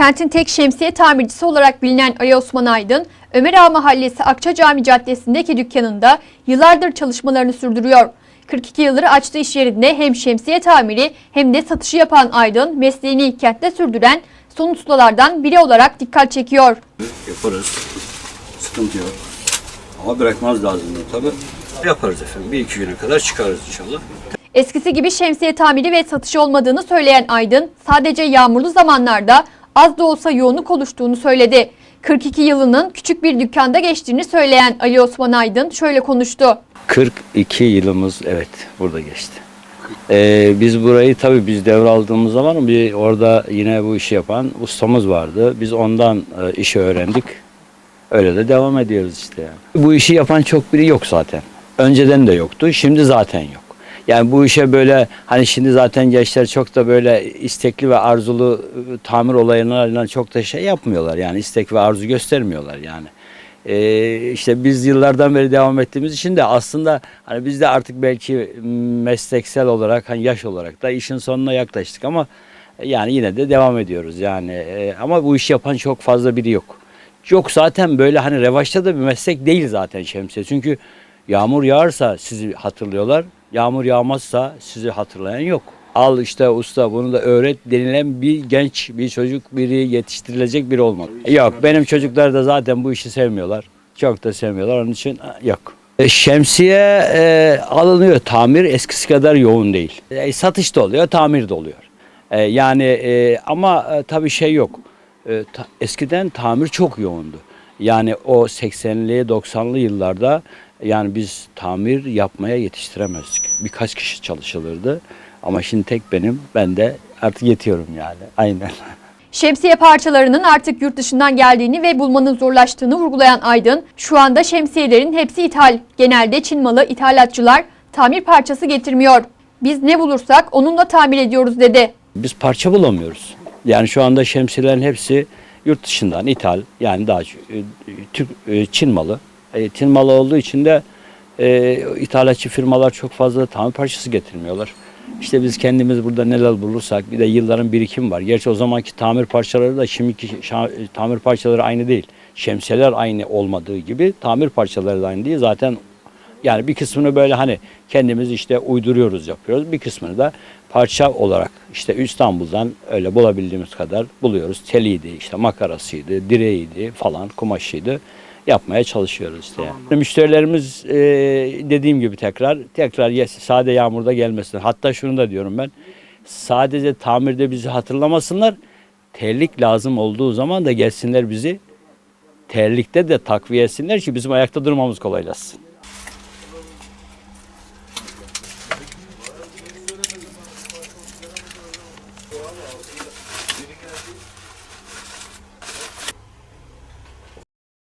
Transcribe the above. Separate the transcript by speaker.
Speaker 1: Kentin tek şemsiye tamircisi olarak bilinen Ali Osman Aydın, Ömer Ağa Mahallesi Akça Cami Caddesi'ndeki dükkanında yıllardır çalışmalarını sürdürüyor. 42 yıldır açtığı iş yerinde hem şemsiye tamiri hem de satışı yapan Aydın, mesleğini kentte sürdüren son ustalardan biri olarak dikkat çekiyor.
Speaker 2: Yaparız. Sıkıntı yok. Ama bırakmaz lazım tabii. Yaparız efendim. Bir iki güne kadar çıkarız inşallah.
Speaker 1: Eskisi gibi şemsiye tamiri ve satışı olmadığını söyleyen Aydın, sadece yağmurlu zamanlarda az da olsa yoğunluk oluştuğunu söyledi. 42 yılının küçük bir dükkanda geçtiğini söyleyen Ali Osman Aydın şöyle konuştu.
Speaker 3: 42 yılımız evet burada geçti. Ee, biz burayı tabii biz devraldığımız zaman bir orada yine bu işi yapan ustamız vardı. Biz ondan e, işi öğrendik. Öyle de devam ediyoruz işte yani. Bu işi yapan çok biri yok zaten. Önceden de yoktu. Şimdi zaten yok. Yani bu işe böyle hani şimdi zaten gençler çok da böyle istekli ve arzulu tamir olaylarına çok da şey yapmıyorlar. Yani istek ve arzu göstermiyorlar yani. Ee, işte biz yıllardan beri devam ettiğimiz için de aslında hani biz de artık belki mesleksel olarak hani yaş olarak da işin sonuna yaklaştık ama yani yine de devam ediyoruz yani Ee, ama bu işi yapan çok fazla biri yok. Yok zaten böyle hani revaçta da bir meslek değil zaten şemsiye çünkü yağmur yağarsa sizi hatırlıyorlar yağmur yağmazsa sizi hatırlayan yok. Al işte usta bunu da öğret denilen bir genç bir çocuk biri yetiştirilecek biri olmalı. Yok benim çocuklar da zaten bu işi sevmiyorlar. Çok da sevmiyorlar onun için yok. E, Şemsiye e, alınıyor tamir eskisi kadar yoğun değil. E, satış da oluyor tamir de oluyor. E, yani e, ama e, tabii şey yok. E, ta- eskiden tamir çok yoğundu. Yani o 80'li 90'lı yıllarda yani biz tamir yapmaya yetiştiremezdik. Birkaç kişi çalışılırdı. Ama şimdi tek benim. Ben de artık yetiyorum yani. Aynen.
Speaker 1: Şemsiye parçalarının artık yurt dışından geldiğini ve bulmanın zorlaştığını vurgulayan Aydın, şu anda şemsiyelerin hepsi ithal. Genelde Çin malı ithalatçılar tamir parçası getirmiyor. Biz ne bulursak onunla tamir ediyoruz dedi.
Speaker 3: Biz parça bulamıyoruz. Yani şu anda şemsiyelerin hepsi yurt dışından ithal. Yani daha e, Türk e, Çin malı. E, Çin malı olduğu için de e, ithalatçı firmalar çok fazla tamir parçası getirmiyorlar. İşte biz kendimiz burada neler bulursak bir de yılların birikimi var. Gerçi o zamanki tamir parçaları da şimdiki tamir parçaları aynı değil. Şemsiyeler aynı olmadığı gibi tamir parçaları da aynı değil. Zaten yani bir kısmını böyle hani kendimiz işte uyduruyoruz yapıyoruz. Bir kısmını da parça olarak işte İstanbul'dan öyle bulabildiğimiz kadar buluyoruz. Teliydi, işte makarasıydı, direğiydi falan, kumaşıydı. Yapmaya çalışıyoruz işte. Yani. Müşterilerimiz e, dediğim gibi tekrar tekrar yes, sade yağmurda gelmesin. Hatta şunu da diyorum ben. Sadece tamirde bizi hatırlamasınlar. Terlik lazım olduğu zaman da gelsinler bizi terlikte de takviye etsinler ki bizim ayakta durmamız kolaylaşsın.